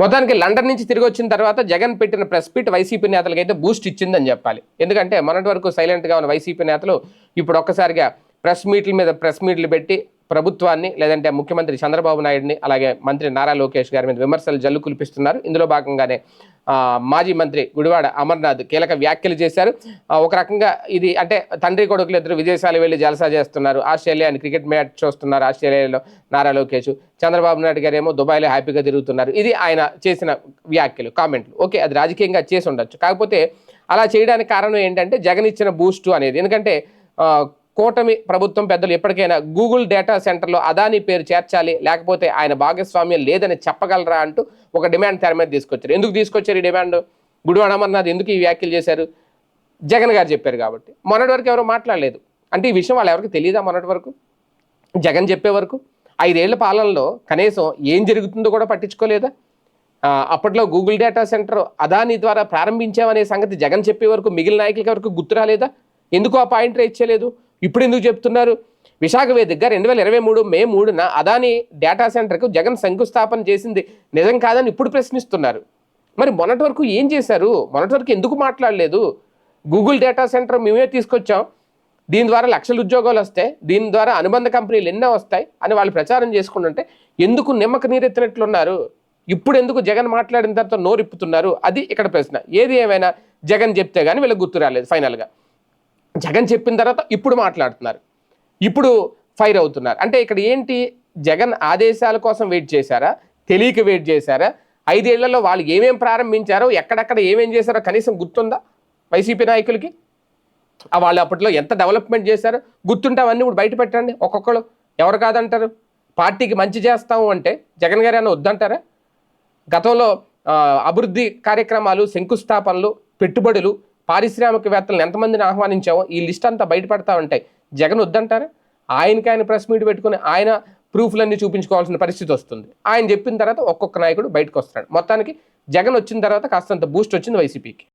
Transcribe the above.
మొత్తానికి లండన్ నుంచి తిరిగి వచ్చిన తర్వాత జగన్ పెట్టిన ప్రెస్ మీట్ వైసీపీ నేతలకు అయితే బూస్ట్ ఇచ్చిందని చెప్పాలి. ఎందుకంటే మొన్నటి వరకు సైలెంట్గా ఉన్న వైసీపీ నేతలు ఇప్పుడు ఒక్కసారిగా ప్రెస్ మీట్ల మీద ప్రెస్ మీట్లు పెట్టి ప్రభుత్వాన్ని లేదంటే ముఖ్యమంత్రి చంద్రబాబు నాయుడిని అలాగే మంత్రి నారా లోకేష్ గారి మీద విమర్శలు జల్లు కురిపిస్తున్నారు. ఇందులో భాగంగానే మాజీ మంత్రి గుడివాడ అమర్నాథ్ కీలక వ్యాఖ్యలు చేశారు. ఒక రకంగా ఇది అంటే తండ్రి కొడుకులు ఇద్దరు విదేశాలు వెళ్ళి జలసా చేస్తున్నారు. ఆస్ట్రేలియాని క్రికెట్ మ్యాచ్ చూస్తున్నారు ఆస్ట్రేలియాలో నారా లోకేష్. చంద్రబాబు నాయుడు గారు ఏమో దుబాయ్లో హ్యాపీగా తిరుగుతున్నారు. ఇది ఆయన చేసిన వ్యాఖ్యలు కామెంట్లు. ఓకే అది రాజకీయంగా చేసి ఉండొచ్చు. కాకపోతే అలా చేయడానికి కారణం ఏంటంటే జగన్ ఇచ్చిన బూస్టు అనేది. ఎందుకంటే కూటమి ప్రభుత్వం పెద్దలు ఎప్పటికైనా గూగుల్ డేటా సెంటర్లో అదాని పేరు చేర్చాలి లేకపోతే ఆయన భాగస్వామ్యం లేదని చెప్పగలరా అంటూ ఒక డిమాండ్ తెర మీద తీసుకొచ్చారు. ఎందుకు తీసుకొచ్చారు ఈ డిమాండ్? గుడివాడ అమర్నాథ్ ఎందుకు ఈ వ్యాఖ్యలు చేశారు? జగన్ గారు చెప్పారు కాబట్టి. మొన్నటి వరకు ఎవరు మాట్లాడలేదు. అంటే ఈ విషయం వాళ్ళు ఎవరికి తెలియదా మొన్నటి వరకు? జగన్ చెప్పే వరకు? ఐదేళ్ళ పాలనలో కనీసం ఏం జరుగుతుందో కూడా పట్టించుకోలేదా? అప్పట్లో గూగుల్ డేటా సెంటర్ అదాని ద్వారా ప్రారంభించామనే సంగతి జగన్ చెప్పే వరకు మిగిలిన నాయకులకి వరకు గుర్తు రాలేదా? ఎందుకు ఆ పాయింట్ రేట్ ఇప్పుడు ఎందుకు చెప్తున్నారు? విశాఖ వేదికగా రెండు వేల ఇరవై మూడు మే మూడున అదాని డేటా సెంటర్కు జగన్ శంకుస్థాపన చేసింది. నిజం కాదని ఇప్పుడు ప్రశ్నిస్తున్నారు. మరి మొన్నటి వరకు ఏం చేశారు? మొన్నటి వరకు ఎందుకు మాట్లాడలేదు? గూగుల్ డేటా సెంటర్ మేమే తీసుకొచ్చాం. దీని ద్వారా లక్షల ఉద్యోగాలు వస్తాయి. దీని ద్వారా అనుబంధ కంపెనీలు ఎన్నో వస్తాయి అని వాళ్ళు ప్రచారం చేసుకుంటుంటే ఎందుకు నిమ్మక నీరెత్తినట్లున్నారు? ఇప్పుడు ఎందుకు జగన్ మాట్లాడిన తర్వాత నోరిప్పుతున్నారు? అది ఇక్కడ ప్రశ్న. ఏది ఏమైనా జగన్ చెప్తే కానీ వీళ్ళకి గుర్తు రాలేదు ఫైనల్గా. జగన్ చెప్పిన తర్వాత ఇప్పుడు మాట్లాడుతున్నారు. ఇప్పుడు ఫైర్ అవుతున్నారు. అంటే ఇక్కడ ఏంటి? జగన్ ఆదేశాల కోసం వెయిట్ చేశారా? తెలియక వెయిట్ చేశారా? ఐదేళ్ళలో వాళ్ళు ఏమేం ప్రారంభించారో ఎక్కడెక్కడ ఏమేం చేశారో కనీసం గుర్తుందా వైసీపీ నాయకులకి? వాళ్ళు అప్పట్లో ఎంత డెవలప్మెంట్ చేశారో? గుర్తుంటే అవన్నీ ఇప్పుడు బయట పెట్టండి. ఒక్కొక్కరు ఎవరు కాదంటారు? పార్టీకి మంచి చేస్తాము అంటే జగన్ గారు ఏమైనా వద్దంటారా? గతంలో అభివృద్ధి కార్యక్రమాలు శంకుస్థాపనలు పెట్టుబడులు పారిశ్రామికవేత్తలను ఎంతమందిని ఆహ్వానించామో ఈ లిస్ట్ అంతా బయటపడతా ఉంటాయి. జగన్ వద్దంటారా? ఆయనకి ఆయన ప్రెస్ మీట్ పెట్టుకుని ఆయన ప్రూఫ్లన్నీ చూపించుకోవాల్సిన పరిస్థితి వస్తుంది. ఆయన చెప్పిన తర్వాత ఒక్కొక్క నాయకుడు బయటకు వస్తాడు మొత్తానికి జగన్ వచ్చిన తర్వాత కాస్తంత బూస్ట్ వచ్చింది వైసీపీకి.